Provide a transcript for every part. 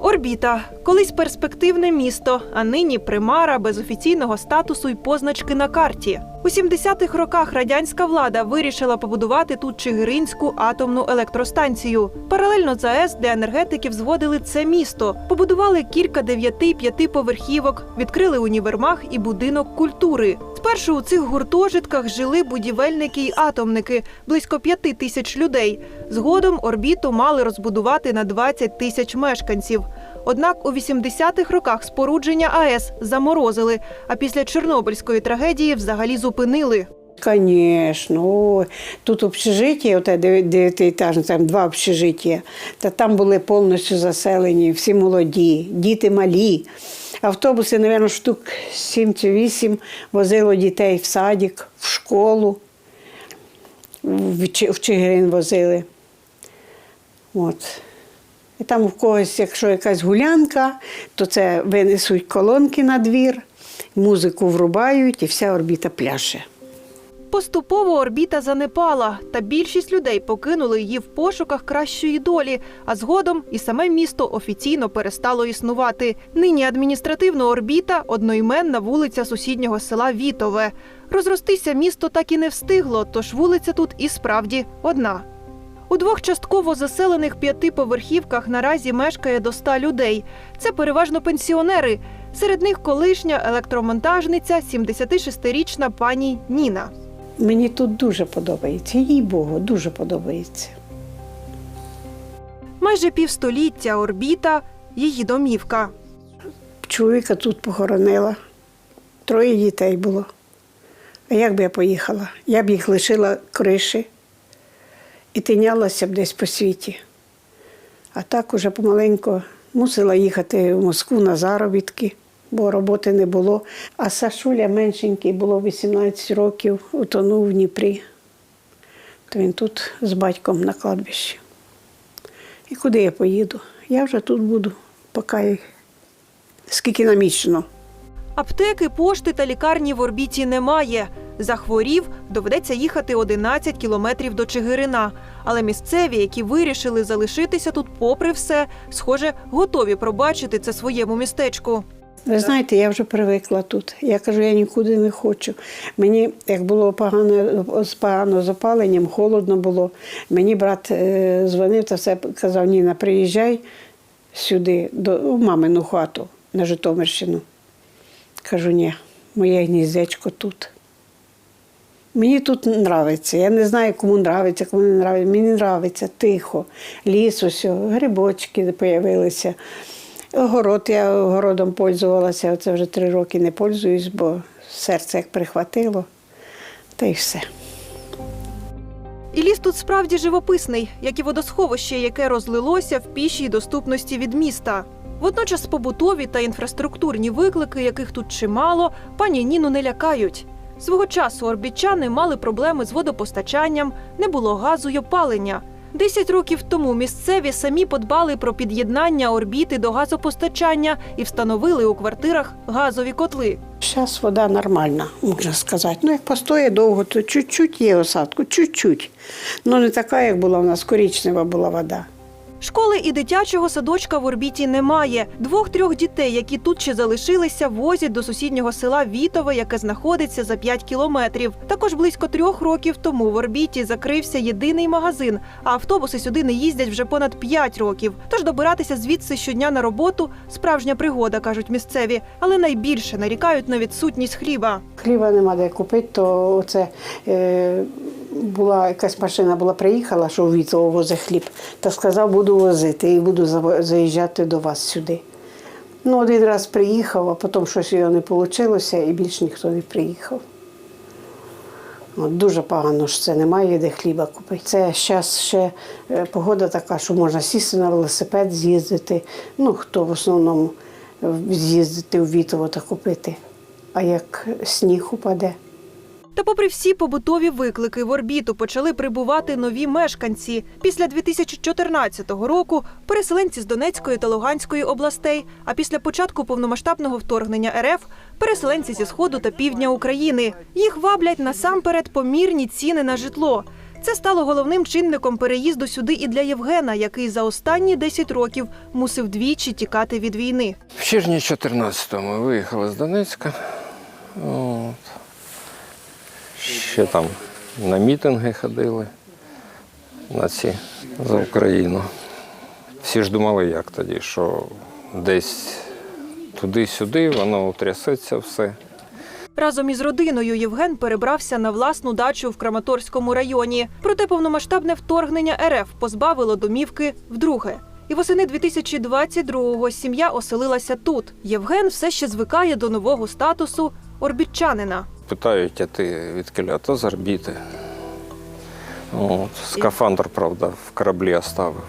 Орбіта колись перспективне місто, а нині примара без офіційного статусу й позначки на карті. У 70-х роках радянська влада вирішила побудувати тут Чигиринську атомну електростанцію. Паралельно з АЕС для енергетиків зводили це місто, побудували кілька дев'яти й п'ятиповерхівок, відкрили універмаг і будинок культури. Спершу у цих гуртожитках жили будівельники й атомники, близько п'яти тисяч людей. Згодом орбіту мали розбудувати на 20 тисяч мешканців. Однак у 80-х роках спорудження АЕС заморозили, а після Чорнобильської трагедії взагалі зупинили. Конечно, тут общежиття, оте дев'я- дев'ятиетажне, там два общежиття, та там були повністю заселені, всі молоді, діти малі. Автобуси, мабуть, штук 7 чи 8 возило дітей в садик, в школу, в, Чигирин возили. От. І там у когось, якщо якась гулянка, то це винесуть колонки на двір, музику врубають і вся орбіта пляше. Поступово орбіта занепала, та більшість людей покинули її в пошуках кращої долі. А згодом і саме місто офіційно перестало існувати. Нині адміністративно орбіта одноіменна вулиця сусіднього села Вітове. Розростися місто так і не встигло, тож вулиця тут і справді одна. У двох частково заселених п'ятиповерхівках наразі мешкає до ста людей. Це переважно пенсіонери. Серед них колишня електромонтажниця, 76-річна пані Ніна. Мені тут дуже подобається, їй Богу, дуже подобається. Майже півстоліття орбіта її домівка. Чоловіка тут похоронила, троє дітей було. А як би я поїхала? Я б їх лишила криші і тинялася б десь по світі. А так уже помаленько мусила їхати в Москву на заробітки, бо роботи не було. А Сашуля меншенький було 18 років, утонув в Дніпрі. То він тут з батьком на кладбищі. І куди я поїду? Я вже тут буду, поки скільки намічено. Аптеки, пошти та лікарні в орбіті немає. Захворів, доведеться їхати 11 кілометрів до Чигирина. Але місцеві, які вирішили залишитися тут, попри все, схоже, готові пробачити це своєму містечку. Ви знаєте, я вже привикла тут. Я кажу, я нікуди не хочу. Мені, як було погано, погано з опаленням, холодно було. Мені брат е, дзвонив та все казав, Ніна, приїжджай сюди, до, мамину хату на Житомирщину. Кажу, ні, моє гніздечко тут. Мені тут подобається. Я не знаю, кому подобається, кому не подобається. Мені подобається тихо. Ліс, ось, грибочки з'явилися. Огород, я огородом пользувалася, оце вже три роки не пользуюсь, бо серце як прихватило, та й все. І ліс тут справді живописний, як і водосховище, яке розлилося в пішій доступності від міста. Водночас побутові та інфраструктурні виклики, яких тут чимало, пані Ніну не лякають. Свого часу орбічани мали проблеми з водопостачанням, не було газу й опалення. Десять років тому місцеві самі подбали про під'єднання орбіти до газопостачання і встановили у квартирах газові котли. Зараз вода нормальна, можна сказати. Ну, як постоє довго, то чуть-чуть є осадку, чуть-чуть. Ну, не така, як була у нас корічнева була вода. Школи і дитячого садочка в орбіті немає. Двох-трьох дітей, які тут ще залишилися, возять до сусіднього села Вітове, яке знаходиться за 5 кілометрів. Також близько трьох років тому в орбіті закрився єдиний магазин, а автобуси сюди не їздять вже понад 5 років. Тож добиратися звідси щодня на роботу справжня пригода, кажуть місцеві, але найбільше нарікають на відсутність хліба. Хліба нема де купити, то оце е, була якась машина була приїхала, що Вітово возить хліб, та сказав, буду возити і буду заїжджати до вас сюди. Ну, один раз приїхав, а потім щось його не вийшло, і більше ніхто не приїхав. От, дуже погано, що це немає де хліба купити. Це зараз ще е, погода така, що можна сісти на велосипед, з'їздити. Ну, хто в основному е, з'їздити в Вітово та купити. А як сніг упаде. Та, попри всі побутові виклики, в орбіту почали прибувати нові мешканці. Після 2014 року переселенці з Донецької та Луганської областей. А після початку повномасштабного вторгнення РФ переселенці зі сходу та півдня України. Їх ваблять насамперед помірні ціни на житло. Це стало головним чинником переїзду сюди і для Євгена, який за останні 10 років мусив двічі тікати від війни. В червні 14-му виїхали з Донецька. От. Ще там на мітинги ходили на ці за Україну. Всі ж думали, як тоді, що десь туди-сюди, воно утрясеться все. Разом із родиною Євген перебрався на власну дачу в Краматорському районі. Проте повномасштабне вторгнення РФ позбавило домівки вдруге. І восени 2022-го сім'я оселилася тут. Євген все ще звикає до нового статусу орбітчанина. Питають, а ти від кіля, то з орбіти. От. Скафандр, правда, в кораблі оставив.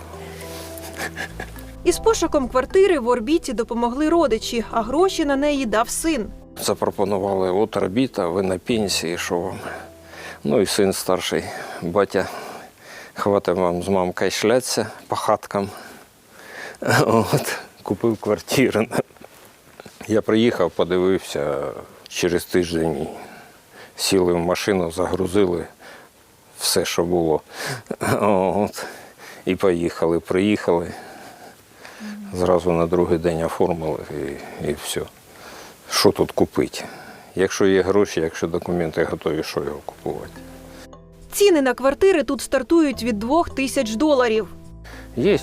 Із пошуком квартири в орбіті допомогли родичі, а гроші на неї дав син. Запропонували, от орбіта, ви на пенсії, що вам. Ну і син старший, батя, хватить вам з мамкою шлятися по хаткам. От, купив квартиру. Я приїхав, подивився через тиждень. Сіли в машину, загрузили все, що було. От, і поїхали. Приїхали. Зразу на другий день оформили і, і все. Що тут купити? Якщо є гроші, якщо документи готові, що його купувати? Ціни на квартири тут стартують від двох тисяч доларів. Є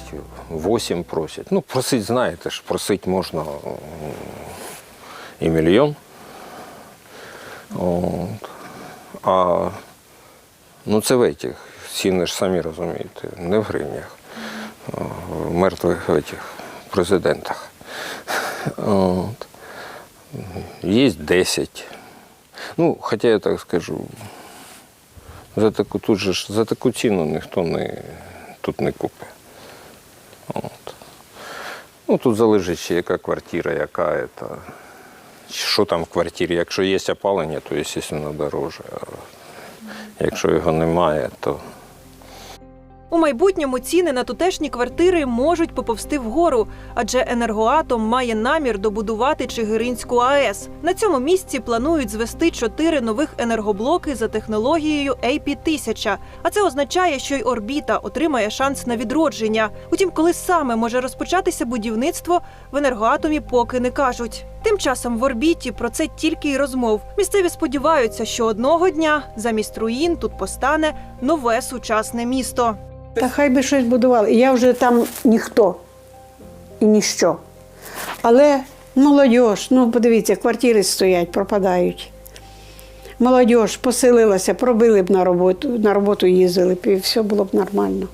8 просять. Ну, просить, знаєте ж, просить можна і мільйон. От. А ну це в этих, ціни ж самі розумієте, не в гривнях, а в мертвих этих президентах. От. Є 10. Ну, хоча я так скажу, за таку, тут же ж, за таку ціну ніхто не, тут не купить. От. Ну, тут залежить ще яка квартира, яка это, що там в квартирі. Якщо є опалення, то, звісно, дороже. А якщо його немає, то У майбутньому ціни на тутешні квартири можуть поповсти вгору, адже енергоатом має намір добудувати Чигиринську АЕС. На цьому місці планують звести чотири нових енергоблоки за технологією AP-1000. А це означає, що й орбіта отримає шанс на відродження. Утім, коли саме може розпочатися будівництво, в енергоатомі поки не кажуть. Тим часом в орбіті про це тільки й розмов. Місцеві сподіваються, що одного дня замість руїн тут постане нове сучасне місто. Та хай би щось будували. Я вже там ніхто і ніщо. Але молодь, ну подивіться, квартири стоять, пропадають. Молодь поселилася, пробили б на роботу, на роботу їздили б і все було б нормально.